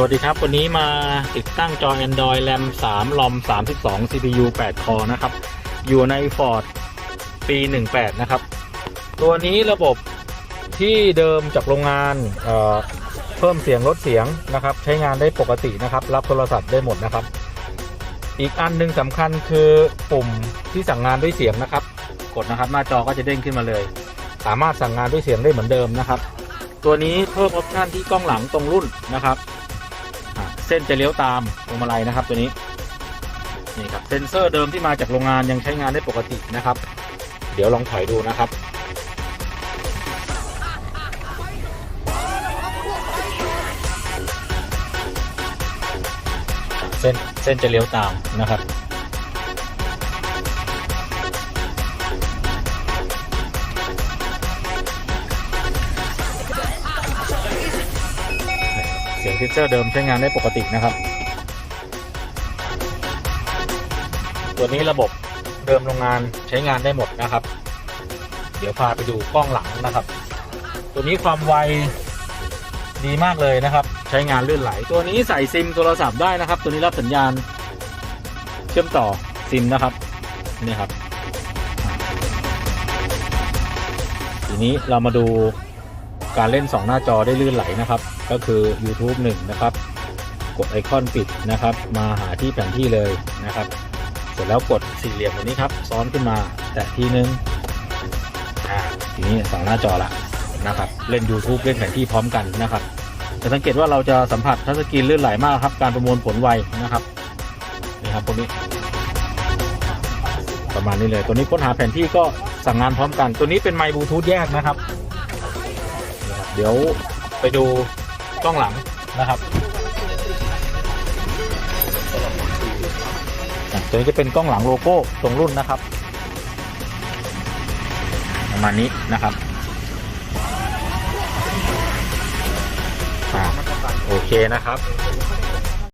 สวัสดีครับ วันนี้มาติดตั้งจอ Android RAM 3 ROM 32 CPU 8 คอนะครับ อยู่ใน Ford ปี 18 นะครับ ตัวนี้ระบบที่เดิมจากโรงงานเเพิ่มเสียงลดเสียงนะครับ ใช้งานได้ปกตินะครับ รับโทรศัพท์ได้หมดนะครับ อีกอันหนึ่งสำคัญคือปุ่มที่สั่งงานด้วยเสียงนะครับ กดนะครับหน้าจอก็จะเด้งขึ้นมาเลย สามารถสั่งงานด้วยเสียงได้เหมือนเดิมนะครับ ตัวนี้เพิ่มออปชันที่กล้องหลังตรงรุ่นนะครับ เส้นจะเลี้ยวตามพวงมาลัยนะครับ ตัวนี้นี่ครับเซนเซอร์เดิมที่มาจากโรงงานยังใช้งานได้ปกตินะครับ เดี๋ยวลองถอยดูนะครับเส้นเส้นจะเลี้ยวตามนะครับ เสียงฟิเซอร์เดิมใช้งานได้ปกตินะครับ ตัวนี้ระบบเดิมโรงงานใช้งานได้หมดนะครับ เดี๋ยวพาไปดูกล้องหลังนะครับ ตัวนี้ความไวดีมากเลยนะครับ ใช้งานลื่นไหล ตัวนี้ใส่ซิมโทรศัพท์ได้นะครับ ตัวนี้รับสัญญาณเชื่อมต่อซิมนะครับนี่ครับ ทีนี้เรามาดู การเล่น 2 หน้าจอได้ลื่นไหลนะครับ ก็คือ YouTube 1 นะครับ กดไอคอนปิดนะครับ มาหาที่แผนที่เลยนะครับ เสร็จแล้วกดสี่เหลี่ยมตัวนี้ครับ ซ้อนขึ้นมาแตะทีนึงอ่าทีนี้สองหน้าจอละนะครับ เล่น YouTube เล่นแผนที่พร้อมกันนะครับจะสังเกตว่าเราจะสัมผัสทัชสกรีนลื่นไหลมากครับ การประมวลผลไวนะครับนี่ครับพวกนี้ ประมาณนี้เลย ตัวนี้ค้นหาแผนที่ก็สั่งงานพร้อมกัน ตัวนี้เป็นไมค์บลูทูธแยกนะครับ เดี๋ยวไปดูกล้องหลังนะครับตัวนี้จะเป็นกล้องหลังโลโก้ตรงรุ่นนะครับ ประมาณนี้นะครับโอเคนะครับ